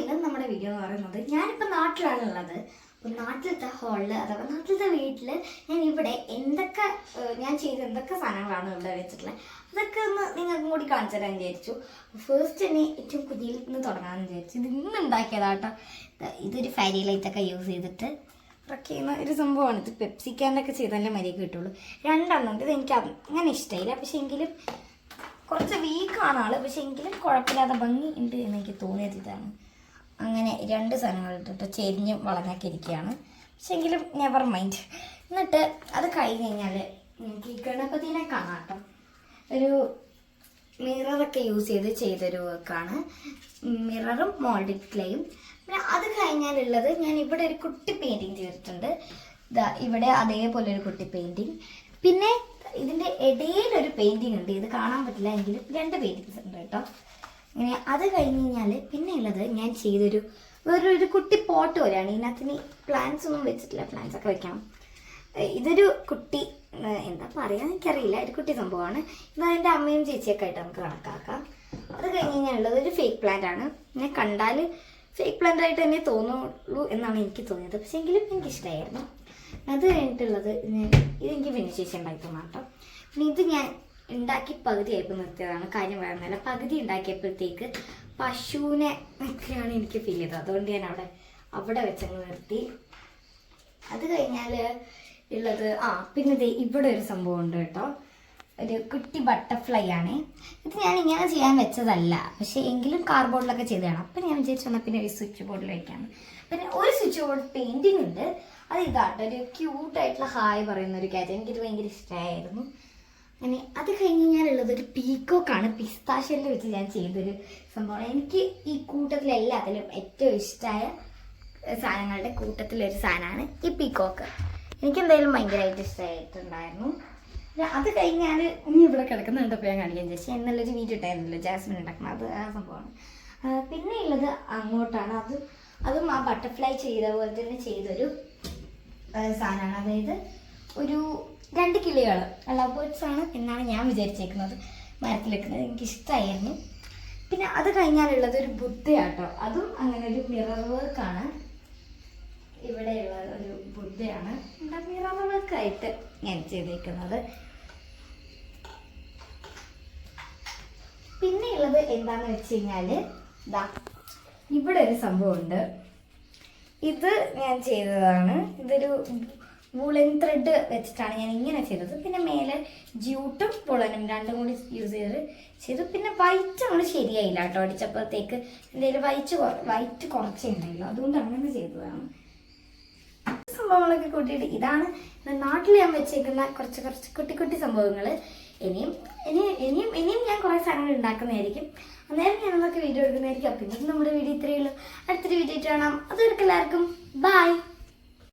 ഇന്ന് നമ്മുടെ വീഡിയോ എന്ന് പറയുന്നത് ഞാനിപ്പോൾ നാട്ടിലാണുള്ളത് അപ്പോൾ നാട്ടിലത്തെ ഹാളിൽ അഥവാ നാട്ടിലത്തെ വീട്ടിൽ ഞാൻ ഇവിടെ എന്തൊക്കെ ഞാൻ ചെയ്ത എന്തൊക്കെ സാധനങ്ങളാണ് ഇവിടെ വെച്ചിട്ടുള്ളത്? അതൊക്കെ ഒന്ന് നിങ്ങൾക്കും കൂടി കാണിച്ചു തരാൻ വിചാരിച്ചു. ഫസ്റ്റ് തന്നെ ഏറ്റവും കുഞ്ഞിൽ നിന്ന് തുടങ്ങാമെന്ന് വിചാരിച്ചു. ഇത് ഇന്ന് ഉണ്ടാക്കിയതാട്ടോ. ഇതൊരു ഫാരി ലൈറ്റൊക്കെ യൂസ് ചെയ്തിട്ട് ഒക്കെ ചെയ്യുന്ന ഒരു സംഭവമാണ്. ഇത് പെപ്സിക്കാനൊക്കെ ചെയ്താലേ മര്യാദ കിട്ടുള്ളൂ. രണ്ടെണ്ണം ഇത് എനിക്ക് അങ്ങനെ ഇഷ്ടമായില്ല പക്ഷേ എങ്കിലും കുറച്ച് വീക്കാണ് ആൾ. പക്ഷേ എങ്കിലും കുഴപ്പമില്ലാതെ ഭംഗി ഉണ്ട് എന്ന് എനിക്ക് തോന്നിയത് ഇതാണ്. അങ്ങനെ രണ്ട് സാധനങ്ങൾ ഇട്ടിട്ട് ചെരിഞ്ഞ് വളഞ്ഞൊക്കെ ഇരിക്കുകയാണ്. പക്ഷെ എങ്കിലും നെവർ മൈൻഡ് എന്നിട്ട് അത് കഴിഞ്ഞ് കഴിഞ്ഞാൽ എനിക്ക് ഈ ഗണപതിനെ കാണാം കേട്ടോ ഒരു മിററൊക്കെ യൂസ് ചെയ്ത് ചെയ്തൊരു വർക്കാണ് മിററും മോൾഡിഡ് ക്ലേയും പിന്നെ അത് കഴിഞ്ഞാലുള്ളത് ഞാൻ ഇവിടെ ഒരു കുട്ടി പെയിന്റിങ് ചെയ്തിട്ടുണ്ട്. ഇതാ ഇവിടെ അതേപോലെ ഒരു കുട്ടി പെയിന്റിങ് പിന്നെ ഇതിന്റെ ഇടയിൽ ഒരു പെയിന്റിങ് ഉണ്ട്. ഇത് കാണാൻ പറ്റില്ല എങ്കിലും രണ്ട് പെയിന്റിങ്സ് ഉണ്ട് കേട്ടോ ഇങ്ങനെ അത് കഴിഞ്ഞ് കഴിഞ്ഞാൽ പിന്നെ ഉള്ളത് ഞാൻ ചെയ്തൊരു വേറൊരു കുട്ടി പോട്ട് പോലെയാണ്. ഇതിനകത്തിന് പ്ലാന്റ്സ് ഒന്നും വെച്ചിട്ടില്ല. പ്ലാന്റ്സ് ഒക്കെ വെക്കണം. ഇതൊരു കുട്ടി എന്താ പറയുക എനിക്കറിയില്ല. ഒരു കുട്ടി സംഭവമാണ്. ഇത് അതിന്റെ അമ്മയും ചേച്ചിയൊക്കെ ആയിട്ട് നമുക്ക് കണക്കാക്കാം. അത് കഴിഞ്ഞ് കഴിഞ്ഞാലുള്ളത് ഒരു ഫേക്ക് പ്ലാന്റ് ആണ്. ഞാൻ കണ്ടാൽ ഫേക്ക് പ്ലാന്റ് ആയിട്ട് തന്നെ തോന്നുള്ളൂ എന്നാണ് എനിക്ക് തോന്നിയത്. പക്ഷേ എങ്കിലും എനിക്ക് ഇഷ്ടമായിരുന്നു അത് കഴിഞ്ഞിട്ടുള്ളത് ഇതെനിക്ക് ഫിനിഷ് ഉണ്ടാക്കി കേട്ടോ പിന്നെ ഇത് ഞാൻ ഉണ്ടാക്കി പകുതി ആയപ്പോൾ നിർത്തിയതാണ്. കാര്യം പറയുന്നില്ല പകുതി ഉണ്ടാക്കിയപ്പോഴത്തേക്ക് പശുവിനെ ഒക്കെയാണ് എനിക്ക് ഫീൽ ചെയ്തത്. അതുകൊണ്ട് ഞാൻ അവിടെ അവിടെ വെച്ചങ്ങ് നിർത്തി. അത് കഴിഞ്ഞാൽ ഉള്ളത് ആ പിന്നെ ദേ ഇവിടെ ഒരു സംഭവം ഉണ്ട് കേട്ടോ. ഒരു കുട്ടി ബട്ടർഫ്ലൈ ആണ്. ഇത് ഞാൻ ഇങ്ങനെ ചെയ്യാൻ വെച്ചതല്ല. പക്ഷേ എങ്കിലും കാർബോർഡിലൊക്കെ ചെയ്തതാണ്. അപ്പം ഞാൻ വിചാരിച്ചു പിന്നെ ഒരു സ്വിച്ച് ബോർഡിൽ വയ്ക്കാം പിന്നെ ഒരു സ്വിച്ച് ബോർഡ് പെയിന്റിംഗ് ഉണ്ട്. അത് ഇതാട്ടോ. ഒരു ക്യൂട്ടായിട്ടുള്ള ഹായ് പറയുന്ന ഒരു കാര്യം എനിക്കിത് ഭയങ്കര ഇഷ്ടമായിരുന്നു അങ്ങനെ അത് കഴിഞ്ഞ് ഞാനുള്ളത് ഒരു പീക്കോക്കാണ്. പിസ്താഷ്യയിൽ വെച്ച് ഞാൻ ചെയ്തൊരു സംഭവമാണ്. എനിക്ക് ഈ കൂട്ടത്തിൽ എല്ലാത്തിലും ഏറ്റവും ഇഷ്ടമായ സാധനങ്ങളുടെ കൂട്ടത്തിലൊരു സാധനമാണ് ഈ പീക്കോക്ക്. എനിക്ക് എന്തായാലും ഭയങ്കരമായിട്ട് ഇഷ്ടമായിട്ടുണ്ടായിരുന്നു അത് കഴിഞ്ഞാൽ ഇനി ഇവിടെ കിടക്കുന്ന ഞാൻ കാണിക്കാൻ ചേച്ചി എന്നുള്ളൊരു വീഡിയോ ഇട്ടായിരുന്നല്ലോ ജാസ്മിൻ ഉണ്ടാക്കുന്നത് അത് ആ സംഭവമാണ്. പിന്നെ ഉള്ളത് അങ്ങോട്ടാണ്. അത് അതും ആ ബട്ടർഫ്ലൈ ചെയ്ത പോലെ തന്നെ ചെയ്തൊരു സാധനമാണ്. അതായത് ഒരു രണ്ട് കിളികൾ ലവ് ബേർഡ്സ് ആണ് എന്നാണ് ഞാൻ വിചാരിച്ചേക്കുന്നത്. മരത്തിൽ വെക്കുന്നത് എനിക്ക് ഇഷ്ടമായിരുന്നു പിന്നെ അത് കഴിഞ്ഞാലുള്ളത് ഒരു ബുദ്ധയാട്ടോ. അതും അങ്ങനെ ഒരു മിറർ വർക്കാണ് ഇവിടെയുള്ള ഒരു ബുദ്ധയാണ്. മിറർ മിറർ വർക്കായിട്ട് ഞാൻ ചെയ്തേക്കുന്നത്. പിന്നെ ഉള്ളത് എന്താന്ന് വെച്ച് കഴിഞ്ഞാൽ ഇതാ ഇവിടെ ഒരു സംഭവമുണ്ട്. ഇത് ഞാൻ ചെയ്തതാണ്. ഇതൊരു വൂളൻ ത്രെഡ് വെച്ചിട്ടാണ് ഞാൻ ഇങ്ങനെ ചെയ്തത്. പിന്നെ മേലെ ജ്യൂട്ടും പുളനും രണ്ടും കൂടി യൂസ് ചെയ്ത് ചെയ്തു. പിന്നെ വൈറ്റ് ആണ് ശരിയായില്ല കേട്ടോ. അടിച്ചപ്പോഴത്തേക്ക് എന്തെങ്കിലും വൈറ്റ് വൈറ്റ് കുറച്ചേ ഉണ്ടായില്ല അതുകൊണ്ട് അങ്ങനെ ചെയ്തതാണ്. സംഭവങ്ങളൊക്കെ കൂട്ടിയിട്ട് ഇതാണ് നാട്ടിൽ ഞാൻ വെച്ചേക്കുന്ന കുറച്ച് കുറച്ച് കുട്ടി കുട്ടി സംഭവങ്ങൾ ഇനിയും ഇനിയും ഇനിയും ഇനിയും ഞാൻ കുറേ സാധനങ്ങൾ ഉണ്ടാക്കുന്നതായിരിക്കും. അന്നേരം ഞാൻ എന്നൊക്കെ വീഡിയോ എടുക്കുന്നതായിരിക്കും. അപ്പം ഇന്നത്തെ നമ്മുടെ വീഡിയോ ഇത്രയേ ഉള്ളൂ. അടുത്തൊരു വീഡിയോ കാണാം. അതുവരെ എല്ലാവർക്കും. ബൈ